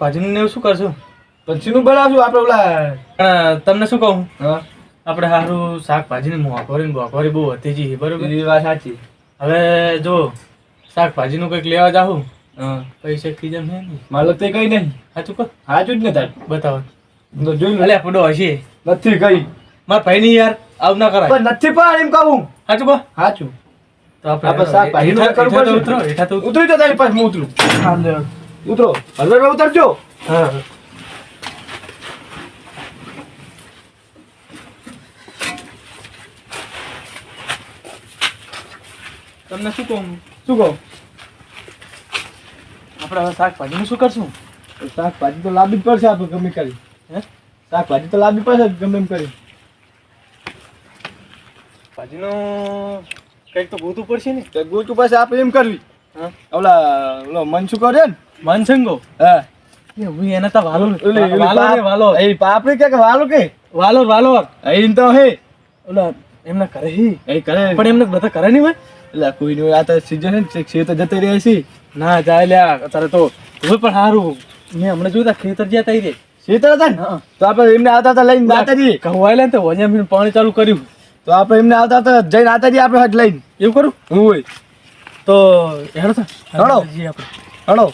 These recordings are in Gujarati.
ભાજીનું ને એવું શું કરશું? પછીનું બનાવશું આપણે ઓલા. તમને શું કહું? આપણે સારું શાકભાજીની મોંઘવારી ને મોંઘવારી બહુ હતી જી બરોબર? એ વાત સાચી. હવે જો શાકભાજીનું કંઈક લેવા જાઉં પૈસા ખીજમ છે નહીં મારે તે કઈ નહીં. સાચું કહો? સાચું જ ને તાર. બતાવો. તો જોઈ લે પડો હશે નથી કઈ. મારા ભાઈ ની યાર આવું ના કરાય. પણ નથી પણ એમ કહું. સાચું કહો? સાચું. તો આપણે શાકભાજી. ઉતરો હેઠા તો ઉતરી. તો તારી પાસે હું ઉતરું. ઉતરો. હલવે ઉતરજો. હા. તમને શું કહું શું કહું? આપણે હવે શાકભાજીનું શું કરશું? શાકભાજી તો લાવવી જ પડશે આપણે ગમે કરી. હે? શાકભાજી તો લાવવી પડશે ગમે એમ કરી. ભાજીનું કંઈક તો ગોતું પડશે ને? તો ગોચું પાસે આપણે એમ કરવી. હા. ઓલા ઓલો મન શું કરે ને માનસંગો? હા. હું એને તો વાલો વાલો વાલો એ પાપડી કે વાલો કે? વાલો વાલો અહીં તો હે. ઓલા એમને કરે હી. એ કરે. પણ એમને બધા કરે નહીં હોય? એટલે કોઈ નહીં આ તો સીઝન છે જતી રહે છે. ના જાય લ્યા અત્યારે તો હવે પણ સારું મેં હમણાં જોયું તા ખેતર જ્યાં તઈ રે. હતા ને? તો આપણે એમને આવતા હતા લઈને જઈએ કહેવાય ને તો વણ્યા પાણી ચાલુ કર્યું. તો આપણે એમને આવતા હતા જઈને આતાજી આપણે હટ લઈને. એવું કરું? હું હોય. તો હેડો હેડો. આપણે.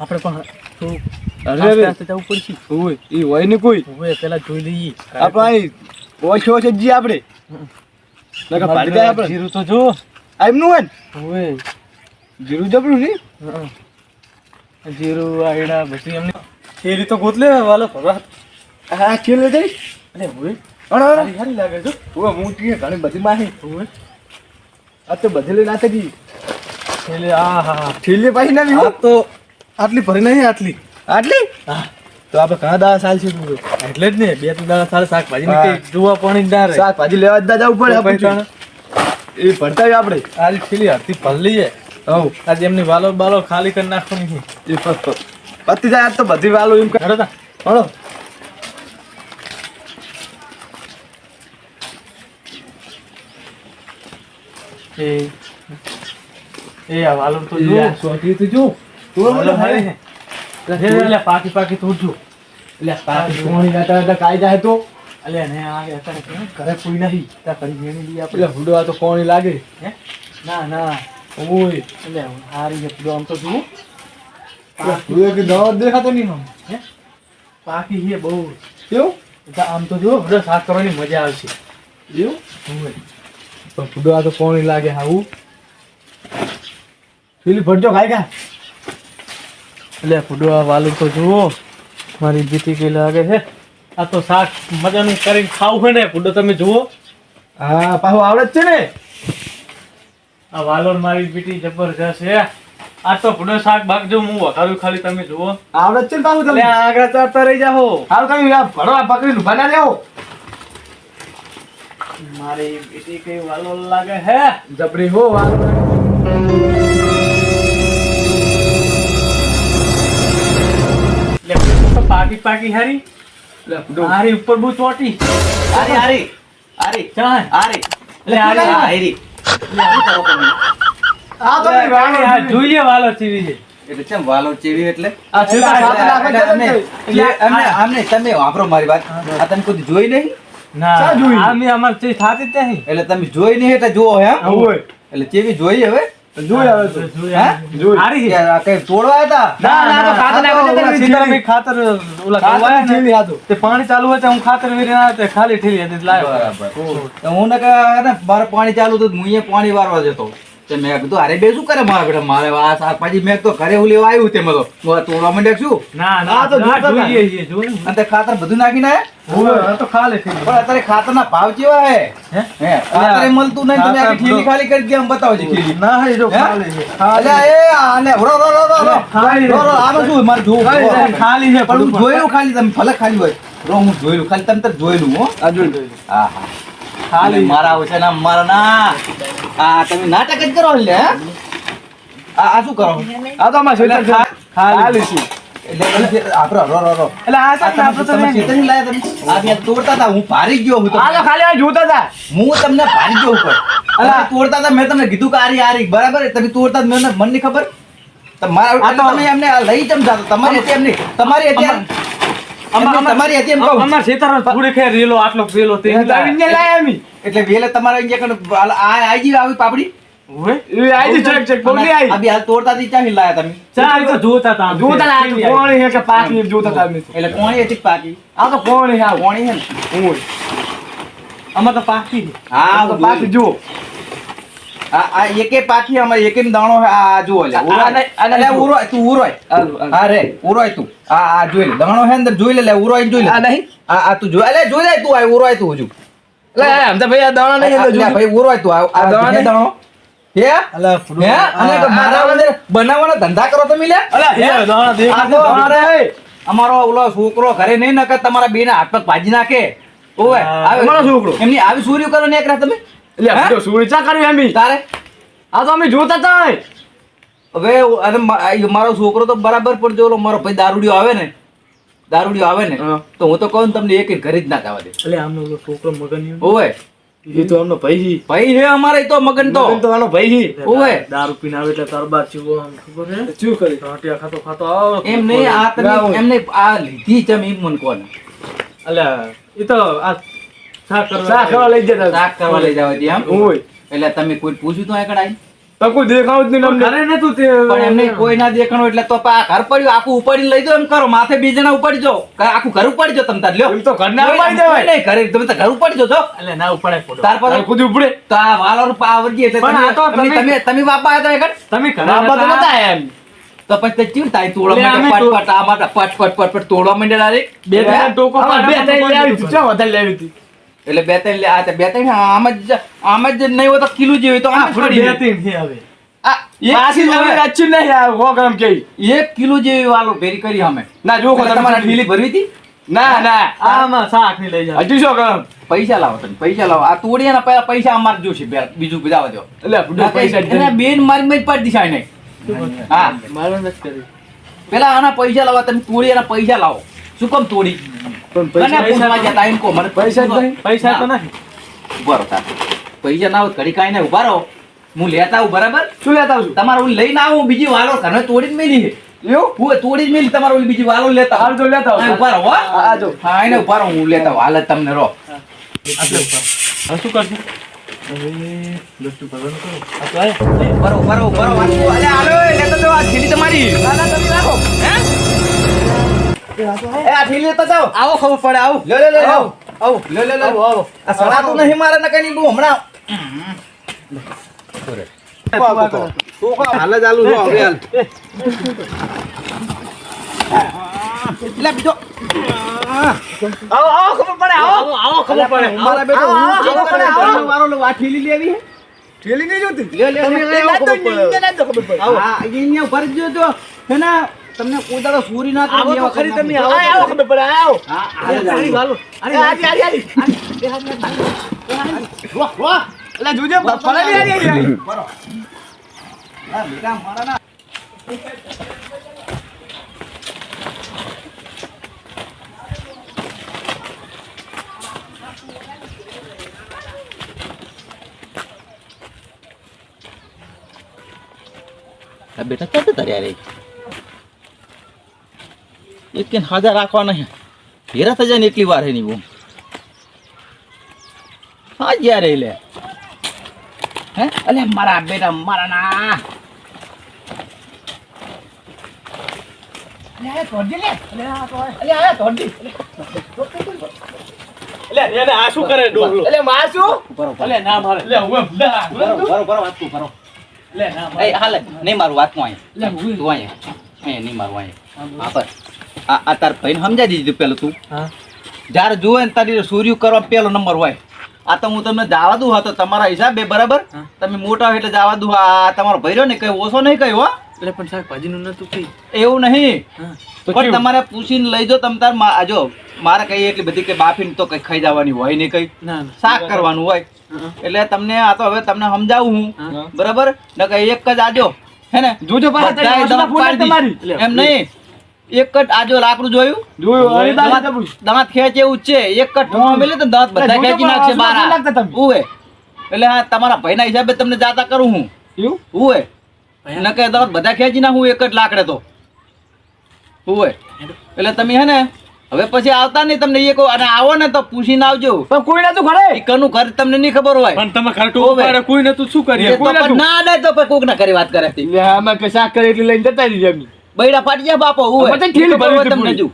આપણે પણ થોડું અરે આસ્તે આસ્તે જવું પડશે. ઓય એ હોય ને કોઈ? ઓય પેલા જોઈ લઈએ. આપણે ઓછો ઓછો જી આપણે. નકર પાડી દે આપણે. જીરું તો જો આ એમનું હોય ઓય જીરું જબરું હં. જીરું આયડા બધી એમને. શેરી તો ગોતલે વાલો ફરવા હા ખેલ લે જઈ અરે ઓય હણો સારી સારી લાગે છે. ઓય હું તીએ ઘણી બધી માહી. ઓય આ તો બધી લઈને આવતા જઈએ એટલે આ હા છેલ્લે પાછી ના તો આટલી ભરી નહીં આટલી. આટલી? હા. તો આપણે ઘણા દાડા સાલ છે એટલે જ ને બે ત્રણ દાડા સારા શાકભાજી. જોવા પાણી ના રહે શાકભાજી લેવા જ જવું પડે આપણે એ ભરતા આપણે. આજ છેલ્લી હતી ભરલી છે હવ આજે એમની વાલો બાલો ખાલી કરી નાખવાની છે. એ પ- પતી જાય આજ તો બધી વાલો એમ કરો તા. હળો. એ એ આ વાલો તો જો સોટી તો જો એટલે પાકી પાકી તો જો. એટલે પાછી કોણી ગાતા ગાતા કાઈ જાય તો. ને આ અત્યારે ઘરે કોઈ નથી ત્યાં કરી વેણી લઈએ આપણે. હુડવા તો કોણી લાગે. હે? ના ના. ઓય. એટલે હારી છે પેલો આમ તો જુઓ દવા દેખાતો નહીં આમ. હે? પાકી છે બહુ. કેવું આમ તો જુઓ બધા શાક કરવાની મજા આવશે. એવું? હોય પણ તો કોણી લાગે હાવું પેલી ભરજો ખાઈ એટલે ફૂડવા વાલું તો જુઓ. મારી જીતી ગઈ લાગે છે. આ તો શાક મજાનું કરીને ખાવું હોય ને ફૂડો તમે જુઓ. હા પાછું આવડે જ છે ને. આ વાલોર મારી બીટી જબરજસ્ત છે. આ તો ફૂડો શાક બાક જો હું વઘારું ખાલી તમે જુઓ. આવડે જ છે ને પાછું તમે આગળ ચારતા રહી જાઓ. હાલ તમે ભરવા પકડી ઊભા ના રહ્યો મારી બીટી કઈ વાલો લાગે હે જબરી હો વાત ફૂડો પાકી પાકી હારી? હારી ઉપર બહુ ચોટી. હારી હારી હારી. ચાલ. હારી. લે હારી. હા, આરી શું કરો તમે? આ તો વાળો આ જોઈએ વાલો ચીવી છે. એટલે ચમ વાલો ચેવી એટલે? આ અમને- તમે વાપરો મારી વાત. આ તમે કોઈ જોઈ નહીં? ના ચા આ મેં અમાર ચીજ થાતી જ નહીં એટલે તમે જોઈ નહીં એટલે જુઓ હે એટલે ચેવી જોઈ હવે? જોઈ આવે તો જોઈ હે? આવે. જોઈ. હારી છે. કઈ તોડવા હતા ના, ના, તો ખાતર નાખો ઓલા તે પાણી ચાલુ હોય તો હું ખાતર વેરી ના તે ખાલી ઠીલી હતી લાવ્યો. બરાબર તો હું ને કે મારે પાણી ચાલુ હતું તો હું અહીંયા પાણી વારવા જતો તે મેં કીધું અરે બે શું કરે મારા બેટા? મારે આ શાકભાજી મેં તો ઘરે હું લેવા આવ્યું તે. મતો હું તોડવા માંડ્યા છું ના ના તો જોઈએ છીએ, જો અને તે ખાતર બધું નાખી ના આ તો ખાલી. પણ અત્યારે ખાતરના ભાવ કેવા હે? હે? અત્યારે મળતું નહીં તમે આખી ખીલી ખાલી કરી દે એમ બતાવો છે ના હે? જો? ખાલી છે. અલ્યા એ આને રો રો રો રો રો. ખાલી રો રો આમાં શું મારે જો ખાલી છે, પણ હું જોયું ખાલી તમે ભલે ખાલી હોય. રો હું જોયેલું ખાલી તમે તો જોયેલું હો. આ જોઈ. હા હા ખાલી મારા હોય છે ના મારા ના. આ તમે નાટક જ કરો એટલે આ શું કરો? આ તો અમારે ખા- ખાલી. છે. એટલે એટલે રો રો રો. એટલે આ આ છે ને, તમે આપણે તો તમે નહીં. લાયા તમે? આ ત્યાં તોડતા હતા હું ભારી ગયો હું આ તો ખાલી આ જોતા હતા. હું તમને ભારી ગયો ઉપર. તોડતા હતા મેં તમને કીધું કે આરી આરી. બરાબર? તમે તોડતા મને- મને નહીં ખબર તમારા તમે એમને લઈ જાતો. તમારી એમની તમારી હતી એમ. એમની તમારી હતી એમ કહું અમાર થોડી ખેર રેલો આટલો પેલો તે લાયા અમે એટલે વેલે તમારે અહીંયા કણ આ આજી આવી પાપડી? એ આઈ ચેક ચેક બોલી આઈ આ હાલ તોડતા થી ચાહી લાયા તમે. ચાલ તો જોતા તા જોતા આ કોણ હે કે પાકી જોતા તા તો. એટલે કોણી હતી પાકી? આ તો કોણ હે આ કોણ હે ઓય. આમાં તો પાકી હા તો પાકી જો આ આ એકે પાકી અમારે એકે દાણો હે. આ જુઓ લે આ- ઉરોય. તું ઉરોય. હાલો, હાલો. રે. ઉરોય તું. આ આ જોઈ લે. દાણો હે અંદર જોઈ લે લે. ઉરોય ને જોઈ લે. આ નહીં? આ આ તું જોઈ લે જોઈ લે તું આ ઉરોય તું હજુ. લે આમ તો ભાઈ આ દાણા નહીં આ- જો ભાઈ ઉરોય તું આ આ આ દાણો નહીં? દાણો હે? અલા હે? અને મારા અંદર બનાવવાના ધંધા કરો તમે લે અલા હે? એ દાણા આ તો છે. અમારો ઓલો છોકરો ઘરે નહીં નકર તમારા બેના હાથ પગ ભાજી નાખે. આવે. અમારો છોકરો? એમની આવી સુર્યું કરો ને એકરા તમે. એટલે? જો ચા કરી અમે તારે? આ તો અમે જોતા હવે અને મારો છોકરો તો બરાબર પડજો ઓલો મારો ભાઈ દારૂડિયો આવે ને. દારૂડિયો આવે ને તો હું તો કહું ને તમને એક ઘરે જ ના જવા દે. એટલે આમનો છોકરો મગન ઓવે. એ તો આમનો ભાઈ ભાઈ હે અમારે તો મગન તો. મગન તો આનો ભાઈ ઓવે. દારૂ પીને આવે એટલે તરબાર ચીવો આમ ખબર છે? શું કરી? ટાંટિયા ખાતો ખાતો આવો. એમ નહીં આ તમે. એમને આ લીધી છે એમ મન કોને. અલ્યા એ તો આ શાક કરવા લઈ જતા શાક કરવા લઈ જાવ એમ. ઓય એટલે તમે કોઈ પૂછ્યું તો આઈ તો કોઈ દેખાવ જ નહીં અમને ઘરે નતું એમને કોઈ ના દેખાણો એટલે તો પા ઘર પડ્યું આખું ઉપાડીને લઈ જાઓ એમ કરો માથે બે જણા ઉપાડી જાઓ આખું ઘર ઉપાડી જાઓ તમે તાર લ્યો એમ તો ઘરના કોઈ- ઉપાડી દેવાય. નહીં, ઘરે તમે તો ઘર ઉપાડી જાઓ છો અલે ના ઉપાડાય ફોટો. તાર પર ખુદ ઉપડે તો આ વાલાનું પા વર્ગી એટલે પણ આ તો તમે તમે- તમે તમે બાપા હતા એકડ તમે ઘરે આ બધું નતા? નતા એમ. તો પછી તે થાય તોડવા માટે પટ પટ આ માટે પટ પટ પટ પટ તોડવા માંડ્યા direct. બે ટોકો બે તો વધારે લેવી હતી. એટલે બે ત્રણ આ બે ત્રણ આમ જ આમ જ નહીં હોય તો કિલો જેવી તો આમ જ બે ત્રણ છે હવે. એક કિલો તમે હવે- રાચી નહીં આ સો ગ્રામ કેવી. એક કિલો જેવી વાલો ભેરી કરી અમે. ના જો તમારે ઢીલી ભરવી હતી? ના ના. આમાં શાકની લઈ જાવ હજુ સો ગ્રામ પૈસા લાવો તમે પૈસા લાવો. આ તોડિયાના પહેલા પૈસા અમારે જોશે બીજું બધા દો એટલે પૈસા બેન મારી માં પાડી દીશા એને. હા. મારે નથી કરી પેલા આના પૈસા લાવો તમે તોડિયાના પૈસા લાવો. શું કામ તોડી? પણ પૈસા પૂછવા જતા એમ કો મને પૈસા જ નહીં. પૈસા તો નહીં ઊભા રહો પૈસા ના હોય ઘડી કાંઈ નહીં ઊભા રહો હું લેતા આવું બરાબર શું લેતા આવશું તમારે ઓલી લઈને આવું બીજી વાલો ઘરે તોડી જ મેલી એવું હું તોડી જ મેલી તમારે ઓલી બીજી વાલો લેતા હાલ તો લેતા હા, આવશું. ઊભા રહો હો. હા, જો. હા એને ઊભા રહો હું લેતા આવું. હાલ તમને રહો આટલે શું કરશું તો. ઊભા રહો, ઊભા રહો. અરે હાલો લેતા જાઓ, આ થેલી તમારી તમે રાખો હે? એ આ થેલી લેતા જાઓ. આવો ખબર પડે આવો. લે લે લે. આવો આવો. લે લે લે. આવો આવો. આ સડાતું નહીં મારે નકર નહીં બહુ હમણાં. હાલ જ આલુ જો હવે હાલ. લે બીજો. આવો આવો ખબર પડે આવો. આવો ખબર પડે. મારા બેટો આવો, હું આવો, આવો, આવો, વારો લો આ થેલી લેવી હે. નહીં જોતી? લે લે તમે આવો ખબર પડે. ખબર પડે. હા અહીંયા ભરી દેજો હે ને? તમને કોઈ દાડો સુરી ના આવો તો ખરી તમે. આવો આવો ખબર પડે આવો. હા અરે હાલ. અરે હાલી. હાલી વાહ વાહ. એટલે જોજે પડે નહીં હારી બરો. આ મીઠા મારા ના. બેટા ચાલતો તારે યાર એક કે હાજર રાખવા નહીં હેરા થઈ જાય ને એટલી વાર એની બહુ હા જ્યારે લે. હે? અલે મારા બેટા મારા ના. તોડી લે. આ તોડી એટલે એને આ શું કરે ડોગલો એટલે માં શું? એટલે ના મારે. એટલે હું બરો બરો બરો વાત તું કરો એટલે ના હાલે નહીં મારું વાત હું નહીં મારું અહીં હા પર. આ આ તાર ભાઈને સમજાવી દીધું પેલું તું. હા. જ્યારે જુએ ને તારી સૂર્ય કરવા પેલો નંબર હોય. આ તો હું તમને જવા દઉં હા તો તમારા હિસાબે બરાબર? તમે મોટા હોય એટલે જવા દઉં. આ તમારો ભર્યો ને કઈ ઓછો નહીં કયો એટલે પણ સાહેબ ભાજીનું નતું કઈ. એવું નહીં. પણ તમારે પૂછીને લઈ જો તમ તાર મા- આ મારે કઈ એટલી બધી કે બાફીને તો કઈ ખાઈ જવાની હોય નહીં કઈ. શાક કરવાનું હોય. એટલે તમને આ તો હવે તમને સમજાવું હું. બરાબર? ને કઈ એક જ આજો. હે ને? જોજો. એમ નહીં. એક જ આજો લાકડું જોયું? જોયું દાંત. ખેંચે એવું છે. એક કટ મેલે તો દાંત બધા ખેંચી નાખશે બારા? ઉવે. એટલે હા તમારા ભાઈના હિસાબે તમને જાતા કરું હું. એવું? ઉવે. નકે દાંત બધા ખેંચી નાખું એક જ લાકડે તો. ઉવે. એટલે તમે હે ને હવે પછી આવતા નહીં તમને એ કહો અને આવો ને તો પૂછીને આવજો. પણ કોઈ નતું ખરે ઈ કનું ઘર તમને નહીં ખબર હોય. પણ તમે ખરટું. ઉપાડે કોઈ નતું શું કરીએ? ના અડાય તો પછી કોક ના કરી. વાત કરે અમે કશાક કરી એટલે લઈને જતા રહીએ અમે બૈડા ફાટી જાય બાપો હું ઠેલી ખબર ભરી તમને જો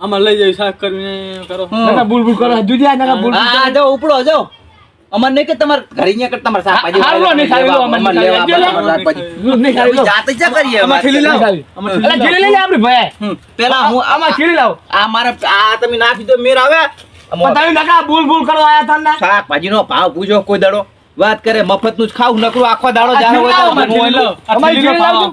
આમાં લઈ જાય શાક કરીને કરો. હમ. બુલબુલ કરો દુધિયા નકા બુલબુલ હા જો ઉપડો જો. અમાર નહીં કે તમાર ઘરે ન્યા કર તમાર શાકભાજી પાજી હાલો, નહીં ખાલી લો, અમાર લેવા ખાલી તમારે. દૂધ નહીં ખાલી લો. જાતે જ કરીએ અમાર ખીલી લાવ. ખાલી. અલા, ઠેલી ઠેલી લઈ લે આપણી ભાઈ. પેલા હું આમાં ખીલી લાવ. આ મારા આ તમે નાખી દો મેર આવે. પણ નાખા બુલ બુલ કરો આયા તને ને? શાકભાજી નો ભાવ પૂછો કોઈ દાડો. વાત કરે મફતનું જ ખાવ નકરું આખો દાડો જાણો હોય તો અમાર ખીલી લાવો,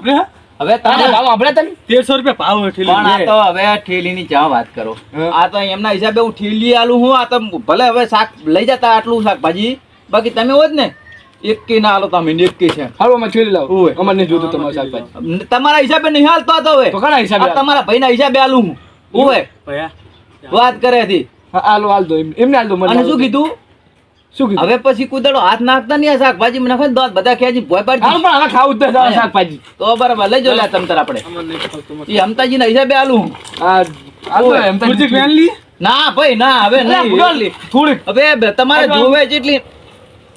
હવે તમે તમે ભાવ આપણે તને તેરસો રૂપિયા ભાવ ઠેલી. પણ આ તો હવે ઠેલીની જ્યાં વાત કરો. આ તો એમના હિસાબે હું ઠેલી આલું હું આ તો ભલે હવે શાક લઈ જતા આટલું શાકભાજી. બાકી તમે હોજ ને એકી ના આલો તમે એકી છે. હાલો અમે ઠેલી લાવ. ઓય. અમારે નહીં જોતું તમારું શાકભાજી. તમારા હિસાબે નહીં હાલતો હતો હવે. તો કના હિસાબે તમારા તમારા ભાઈના હિસાબે આલું હું. ઓય વાત કરે હતી. હાલો હાલ દો એમ- એમને હાલ દો મને શું કીધું? હવે પછી કુદડો હાથ નાખતા નહીં શાકભાજી. મને ખબર ને બધા ખેંચી ભોય હાલો પણ હવે ખાવું જ નથી શાકભાજી. તો બરાબર લઈ જો લે તમ તાર આપણે. એ હમતાજી ના હિસાબે આલું. દો? ના ભાઈ ના હવે નહીં. થોડીક. હવે તમારે જોવે જેટલી.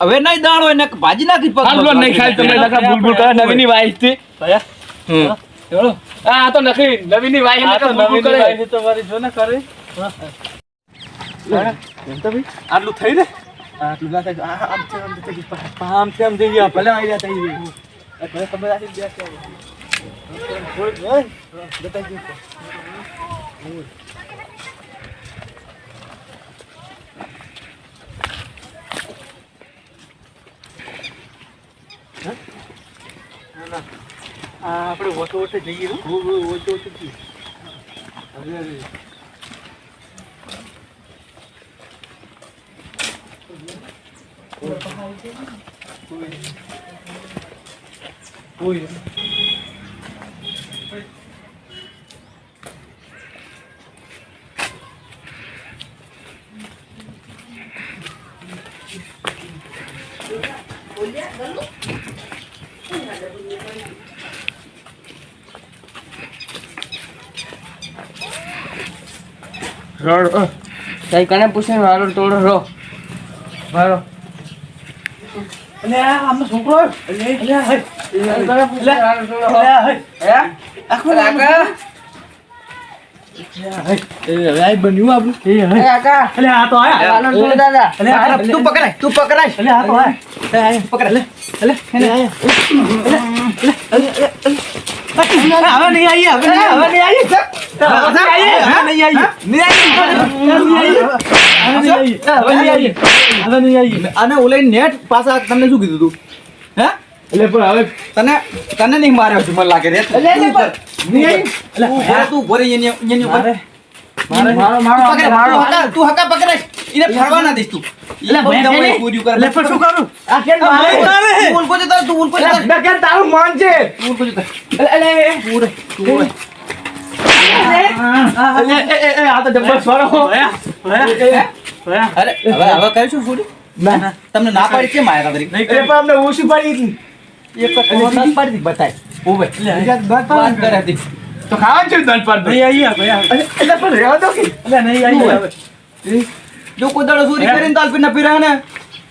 હવે નહીં દાણ હોય ને ભાજી નાખી પગ નહીં ખાઈ તમે લખા ભૂલ ભૂલ કરે નવીની વાઈસથી ભયા. આ. તો નખી નવીની વાઈસ કરે. વાઈફી તો મારી જો ને કરે. આટલું થઈ ને આટલું ના થાય આમ છે આમ છે કે આમ છે આમ જઈએ આપણે. ભલે આઈડિયા થઈ ગઈ આ ભલે ખબર રાખી દે કે થોડીક હોય બતાવી દે આ આપણે ઓછો ઓછો જઈએ. ઓછો ઓછો જઈએ. અરે અરે ઓય. કઈ કને પૂછે મારો તોડો રો મારો અલે આ આમનો છોકરો અલે અલે આ હઈ. કને પૂછે મારો તોડો અલે આ હઈ. હે આખો કાકા એ હવે આ બન્યું આપણું. એ હઈ. કાકા અલે આ તો આયા. આનો તોડ દાદા અલે આ અરે, તું પકડાય. પકડ. હવે નહીં હવે હવે નહીં આવી હવે નહીં નહીં આવી? હવે નહીં. હવે નહીં. અને ઓલે નેટ પાછા તમને શું કીધું તું હે એટલે પણ હવે તને તને નહીં માર્યો છું મને લાગે રે નહીં આવી? તું ભરી એની એની ઉપર મારે મારો મારો તું પકડ, તું હકા પકડાય એને ફરવા ના દઈશ તું એટલે ભાઈ, ભાઈ, પૂર્યું કરે. એટલે પણ શું કરું? આ તું મારે. તું ઉલકો જતો તું ઉલકો જતો. એટલે બેકાર તારું માન છે. તું ઉલકો જતો એટલે એટલે તું રહે, તું રહે. એટલે એ એ એ આ તો જબર સ્વરો ભયા, ભયા, ભયા. અરે હવે હવે કરીશું ફૂડી ના. ના તમને ના પાડી કેમ એટલે કરી. અમને ઓછી પડી હતી. પાડી? બતાય. ઉભે. વાત કરે હતી. તો ખાવા છે દંડ પર નહીં અહીંયા ભાઈ. એટલે પણ રહેવા દો કે. અલે નહીં હવે. જો કોઈ દાડો ચોરી કરીને તો આલપી ના પીરા ને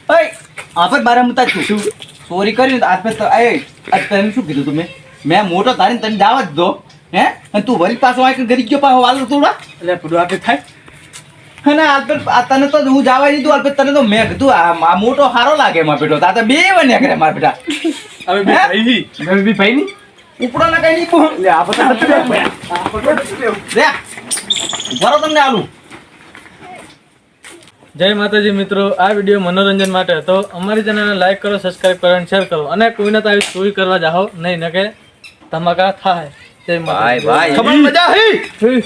અય આપણે બારે મુતા છું. છું ચોરી કરીને આજ તો એ આજ તને શું કીધું તમે મેં? મોટો તારીને તને દાવા જ દો હે? અને તું વળી પાછો આવીને ગરી ગયો પાછો વાલો થોડા એટલે પડું આપણે થાય. અને આલ્પેટ આ તને તો હું જવા દીધું આલ્પેટ તને તો મેં કીધું આ મોટો હારો લાગે મારા બેટો. તા બે વને કરે માર બેટા. હવે? ભાઈ. મેં બી ભાઈ ની ઉપડો ના કઈ નહીં એટલે આ બધા રે ભરો તમને આલું. જય માતાજી મિત્રો આ વીડિયો મનોરંજન માટે હતો. અમારી ચેનલને લાઈક કરો સબસ્ક્રાઈબ કરો અને શેર કરો. અને કોઈને તો આવી ચોરી કરવા જાઓ નહીં ને કે ધમાકા થાય. જય માતા ખબર મજા હી હી.